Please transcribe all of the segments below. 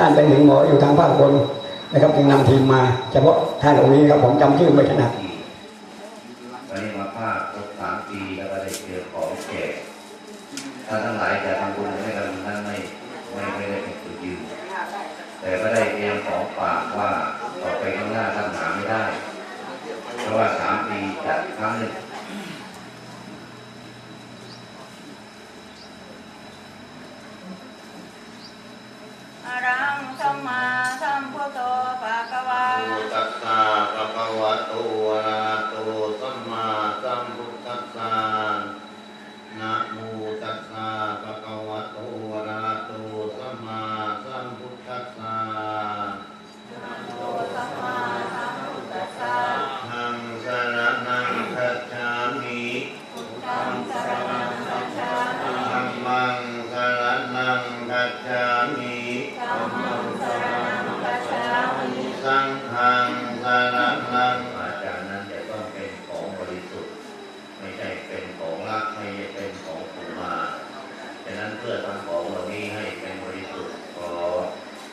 ท่านเป็นถึงหมออยู่ทางภาคบนนะครับจึงนำทีมมาเฉพาะท่านองค์นี้ครับผมจำชื่อไม่ถนัดวันนี้มาภาคครบสามปีแล้วก็ได้เจอของแจกถ้าทั้งหลายจะทำบุญให้กันนั้นไม่ไม่ไม่ได้เป็นจุดยืนแต่ก็ได้เตรียมของฝากว่าต่อไปข้างหน้าท่านหาไม่ได้ เพราะว่าสามปีจัดครั้งหนึ่ง วะโตอะระหะโตสัมมาสัมพุทธัสสะนะโมตัสสะภะคะวะโตอะระหะโตสัมมาสัมพุทธัสสะโตสัมมาสัมพุทธัสสะหังสรณังคัจฉามิธังสรณังคัจฉามิธัมมังสรณังคัจฉามิธัมมังสรณังคัจฉามิสังฆังสรณัง อาจารย์นั้นจะต้องเป็นของบริสุทธิ์ ไม่ใช่เป็นของรักไม่ใช่เป็นของผูมาฉะนั้นเพื่อทำของเหล่านี้ให้เป็นบริสุทธิ์ขอ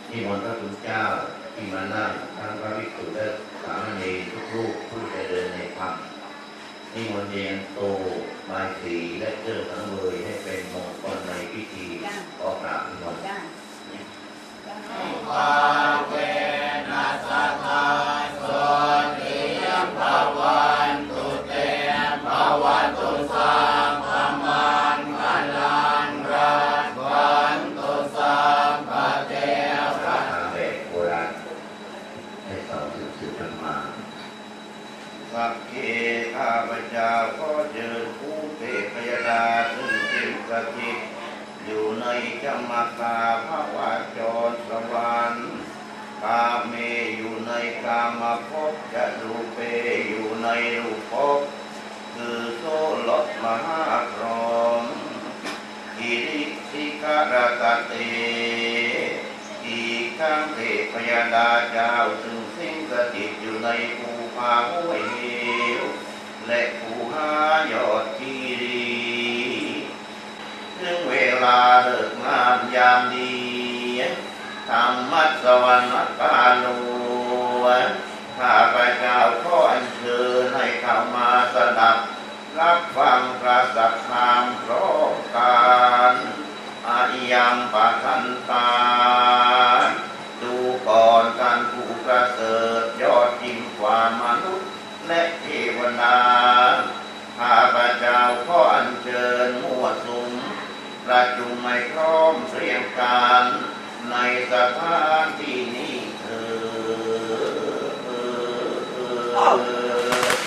ที่มนต์พระคุณเจ้าที่ มานั่งทั้งพระภิกษุและสามเณรทุกรูปผู้เจริญในธรรมนิมนต์เรียนโตบายสีและเจอสังเลยให้เป็นมงคลในพิธีขอกราบนิมนต์ ข้าพเจ้าก็เจอผู้เทพยดาซึ่งเป็นสถิตอยู่ในจมกาภาวะจรสวรรค์กาเมอยู่ในกามภพจะรูเปอยู่ในรูปภพคือโซลดมหาพรหมอิริสิกรตเตอีกข้างเทพยดาเจ้าซึ่งสิงสถิตอยู่ในภูผาห้วย และภูหายอดกีรีถึงเวลาเลิกงามยามดีธรรมัสวรรค์กาโลข้าพเจ้าขออัญเชิญให้เข้ามาสดับ รับฟังพระสัทธรรมพร้อมกันอายังปะทันตา ดูก่อนการผู้ประเสริฐยอดยิ่งกว่ามนุษย์และเทวดาข้าพเจ้าขออัญเชิญมั่วสุม ประจุมไม่พร้อมเพรียงกันในสถานที่นี้เถิด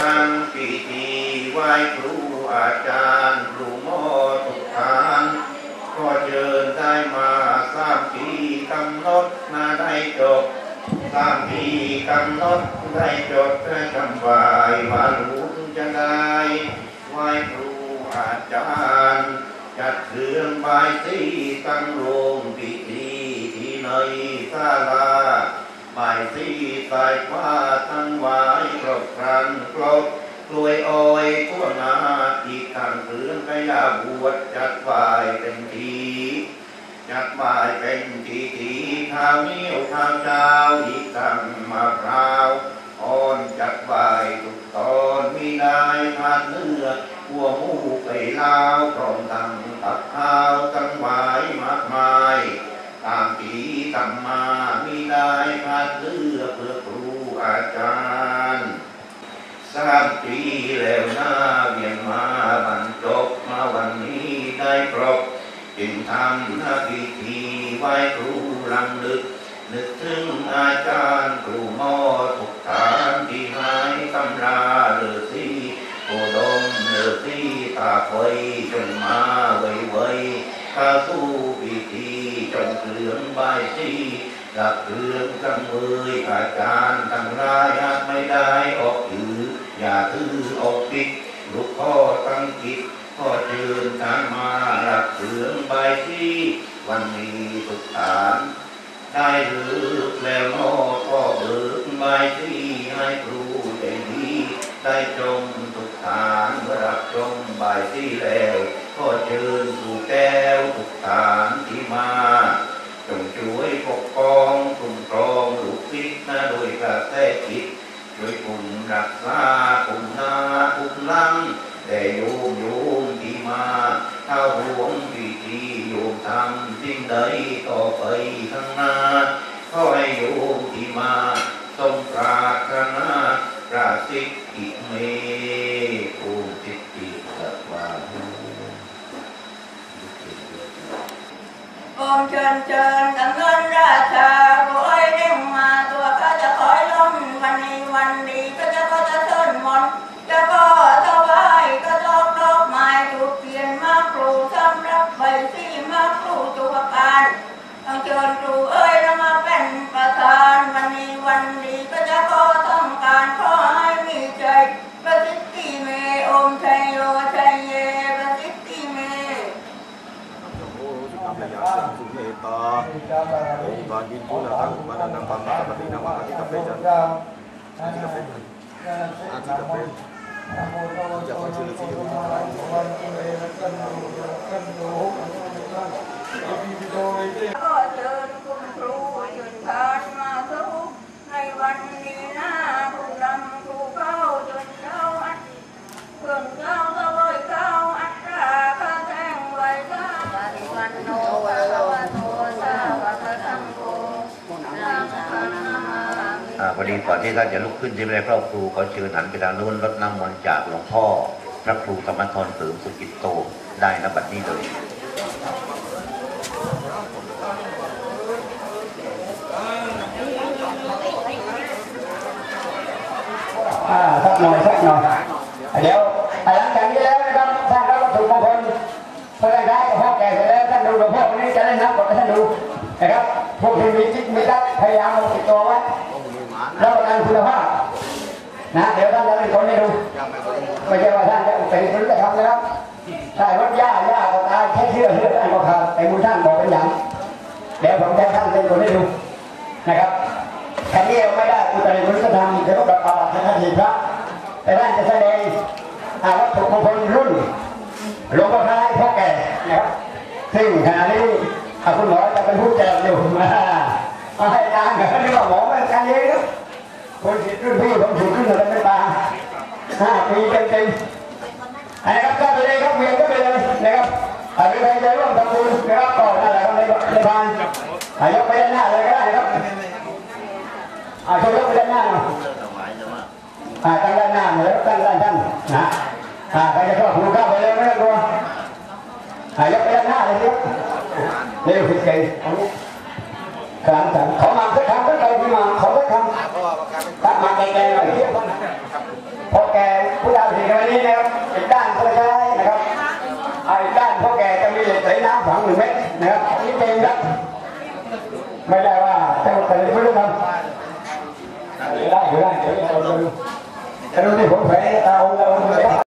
ตั้งพิธีไหว้ครูอาจารย์ครูหมอทุกท่านก็เชิญได้มาสร้างปีกำหนดนาได้จบ สร้างปีกำหนดได้จบเพื่อทำไหวว่าลุงจะได้ไหวครูอาจารย์ จัดเครื่องบายสีตั้งโรงพิธีที่ในศาลาหมายสีสายฟ้าทั้งไว้ครบครันครบกลวยอ้อยทั่วนาอีกทางเพื่อนกยาบวชจัดไหวเป็นที จัดไหวเป็นทีทีขาวเนียวข้าวเจ้าอีกทางมะพร้าวอ่อนจัดไหวทุกตอนมีได้ทานเนื้อหัวหมูไปลาวพร้อมทั้งตักข้าวทั้งไหวมากมายตามปีตามมามีได้พัดเลือเพื่อครูอาจารย์สามปีแล้วน้า จึงทำหน้าพิธีไหว้ครูลำลึก นึกถึงอาจารย์ครูหมอทุกฐานที่หายตำราเลือสีโอดมเลือสีตาคอยจงมาไวไวๆข้าสู้พิธีจงเคลื่อนใบสีดับเครื่องจังเวยอาจารย์ทั้งรายาจไม่ได้ออกถืออย่าถือออกปิดลูกพ่อตั้งกิจ อเชินทางมารับเครื่องใบที่วันนี้ทุกฐานได้หรือแล้วนอก็เบิกใบที่ให้ครูใจดีได้จงทุกฐานรับชมบ่ายที่แล้ว วิธีโยมทำสิ่งใดต่อไปข้างหน้าขอให้โยมที่มาทรงปรารถนาราสิกิเมภูมิจิตติสัพพาหูโอมเชิญเชิญกันเงินราชา ตาโอ้บาดินปุณตังมานังปังกั พอดีก่อนที่ท่านจะลุกขึ้นที่ไม่ได้พระครูเขาเชิญหันไปทางนู้นรดน้ำมนต์จากหลวงพ่อ พระครูธรรมทรเสริมสุกิตโตได้นะบัดนี้เลยสักหน่อยสักหน่อยเดี๋ยวหลังจากนี้แล้วนะครับท่านรับวัตถุมงคลเพื่อได้กับพ่อแก่เสร็จแล้วท่านดูหลวงพ่อวันนี้จะได้นับบทให้ท่านดูนะครับพวกที่มีจิตมีตักพยายามลงติดตัว ไว้แล้วประกันคุณภาพนะเดี๋ยวท่านจะเป็นคนให้ดูไม่ใช่ว่าท่านจะเป็นคนจะทำนะครับใช่รถย่าย่าก็ตายแค่เชื่อเชื่อท่านก็ขาดแต่มือท่านบอกเป็นอย่างเดี๋ยวผมจะท่านเป็นคนให้ดูนะครับแค่นี้ไม่ได้อุตริคุณธรรมเดี๋ยวก็ประกาศในนทีพระแต่ท่านจะแสดงอาวัตถุมงคลรุ่นหลวงพ่อพระพ่อแก่นะครับซึ่งขณะนี้คุณหมอจะเป็นผู้แจกอยู่มาให้นางกับนี่ว่าหมอเป็นการเอง ครับคนรุ่นพี่ผมถูกขึ้นมาเป็นตาห้าปีเต็มๆนะครับก็ไปเลยครับเวียนก็ไปเลยนะครับอาจจะใครจร่วมทำบุญนะครับก่อนอะไรก็ในในบ้านอายกไปด้านหน้าเลยก็ได้ครับอาช่วยยกไปด้านหน้าหน่อยอ่าตั้งด้านหน้าหน่อยตั้งด้านท่านนะอ่าใครจะเข้าหูเข้าวไปเลยไม่ต้องกลัวอายกไปด้านหน้าเลยครับเร็วผิดเก่งครั้งสามขอมา สักคำสักใครที่มาขอสักคำตักมาแกงๆหน่อยเที่ยวพ่อแกผู้ดาวสีวันนี้นะครับอีกด้านก็ใช้นะครับอีกด้านพ่อแกจะมีเหล็กไหลน้ำฝังหนึ่งเมตรนะครับนี่เองครับไม่ได้ว่าแต่แต่ไม่รู้ทำได้อยู่ได้เดี๋ยวเราดูจะดูที่ผมแฝงตาองค์ตาเลย